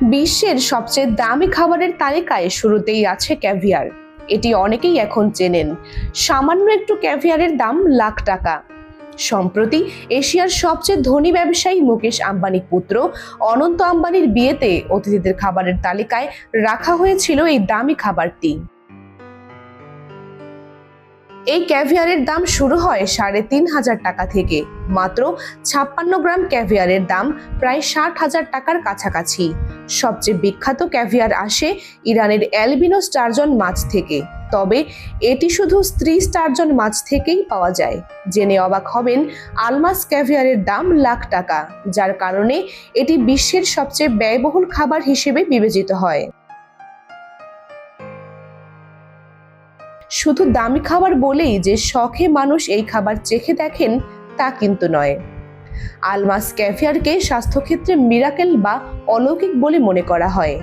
বিশ্বের সবচেয়ে দামি খাবারের তালিকায় শুরুতেই আছে ক্যাভিয়ার। এটি অনেকেই এখন চেনেন। সামান্য একটু ক্যাভিয়ারের দাম লাখ টাকা। সম্প্রতি এশিয়ার সবচেয়ে ধনী ব্যবসায়ী মুকেশ আম্বানির পুত্র অনন্ত আম্বানির বিয়েতে অতিথিদের খাবারের তালিকায় রাখা হয়েছিল এই দামি খাবারটি। এই ক্যাভিয়ারের দাম শুরু হয় সাড়ে তিন হাজার টাকা থেকে। মাত্র ছাপ্পান্ন গ্রাম ক্যাভিয়ারের দাম প্রায় ষাট হাজার টাকার কাছাকাছি। সবচেয়ে বিখ্যাত ক্যাভিয়ার আসে ইরানের অ্যালবিনো স্টারজন মাছ থেকে। তবে এটি শুধু স্ত্রী স্টারজন মাছ থেকেই পাওয়া যায়। জেনে অবাক হবেন, আলমাস ক্যাভিয়ারের দাম লাখ টাকা, যার কারণে এটি বিশ্বের সবচেয়ে ব্যয়বহুল খাবার হিসেবে বিবেচিত হয়। শুধু দামি খাবার বলেই যে শখে মানুষ এই খাবার চেখে দেখেন, তা কিন্তু নয়। আলমাস ক্যাভিয়ারকে স্বাস্থ্যক্ষেত্রে মিরাকেল বা অলৌকিক বলে মনে করা হয়।